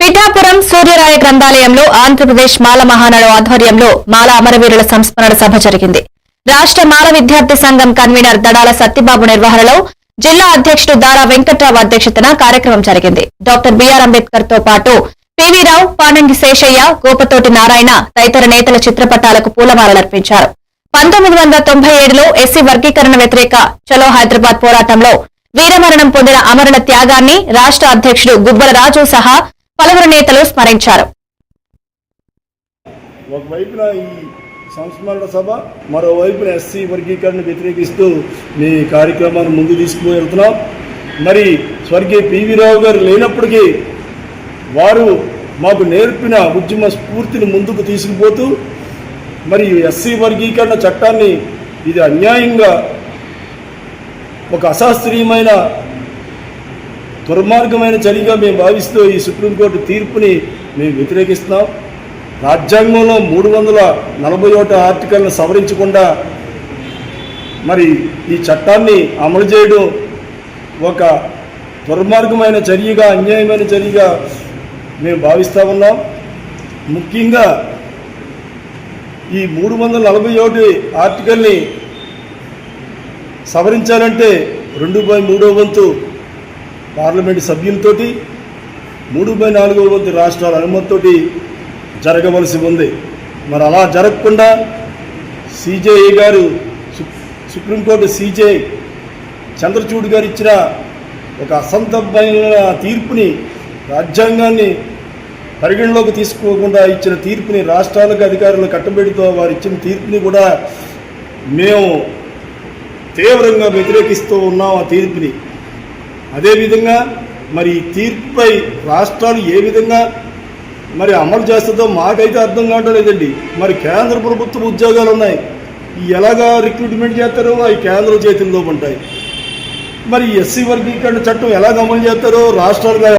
పిఠాపురం సూర్యరాయ గ్రంథాలయంలో ఆంధ్రప్రదేశ్ మాల మహానాడు ఆధ్వర్యంలో మాల అమరవీరుల సంస్మరణ సభ జరిగింది. రాష్ట్ర మాల విద్యార్థి సంఘం కన్వీనర్ దడాల సత్యబాబు నిర్వహణలో జిల్లా అధ్యక్షుడు దారా వెంకట్రావు అధ్యక్షతన కార్యక్రమం జరిగింది. డాక్టర్ బిఆర్ అంబేద్కర్తో పాటు పివిరావు పానంగి శేషయ్య గోపతోటి నారాయణ తదితర నేతల చిత్రపటాలకు పూలమాలలర్పించారు. పంతొమ్మిది వందల తొంభై ఏడులో ఎస్సీ వర్గీకరణ వ్యతిరేక చలో హైదరాబాద్ పోరాటంలో వీరమరణం పొందిన అమరుల త్యాగాన్ని రాష్ట్ర అధ్యక్షుడు గుబ్బల రాజు సహా పలువురు నేతలు స్మరించారు. ఒకవైపున ఈ సంస్మరణ సభ మరోవైపున ఎస్సీ వర్గీకరణ వ్యతిరేకిస్తూ మీ కార్యక్రమాన్ని ముందు తీసుకుని వెళ్తున్నాం. మరి స్వర్గీయ పివి రావు గారు లేనప్పటికీ వారు మాకు నేర్పిన ఉద్యమ స్ఫూర్తిని ముందుకు తీసుకుపోతూ మరి ఎస్సీ వర్గీకరణ చట్టాన్ని ఇది అన్యాయంగా ఒక అశాస్త్రీయమైన దుర్మార్గమైన చర్యగా మేము భావిస్తూ ఈ సుప్రీంకోర్టు తీర్పుని మేము వ్యతిరేకిస్తున్నాం. రాజ్యాంగంలో మూడు వందల నలభై ఒకటి ఆర్టికల్ను సవరించకుండా మరి ఈ చట్టాన్ని అమలు చేయడం ఒక దుర్మార్గమైన చర్యగా అన్యాయమైన చర్యగా మేము భావిస్తూ ఉన్నాం. ముఖ్యంగా ఈ మూడు వందల నలభై ఒకటి ఆర్టికల్ని సవరించాలంటే రెండు బై మూడో వంతు పార్లమెంటు సభ్యులతో మూడు బై నాలుగో వంతు రాష్ట్రాల అనుమతితోటి జరగవలసి ఉంది. మరి అలా జరగకుండా సిజేఐ గారు సు- సుప్రీంకోర్టు సిజే చంద్రచూడ్ గారు ఇచ్చిన ఒక అసంతమైన తీర్పుని రాజ్యాంగాన్ని పరిగణలోకి తీసుకోకుండా ఇచ్చిన తీర్పుని రాష్ట్రాలకు అధికారులు కట్టబెడుతూ వారు ఇచ్చిన తీర్పుని కూడా మేము తీవ్రంగా వ్యతిరేకిస్తూ ఉన్నాం ఆ తీర్పుని. అదేవిధంగా మరి ఈ తీర్పుపై రాష్ట్రాలు ఏ విధంగా మరి అమలు చేస్తుందో మాకైతే అర్థం కావడం లేదండి. మరి కేంద్ర ప్రభుత్వ ఉద్యోగాలు ఉన్నాయి. ఎలాగా రిక్రూట్మెంట్ చేస్తారో అవి కేంద్ర చేతుల్లో ఉంటాయి. మరి ఎస్సీ వర్గీకరణ చట్టం ఎలాగ అమలు చేస్తారో రాష్ట్రాలుగా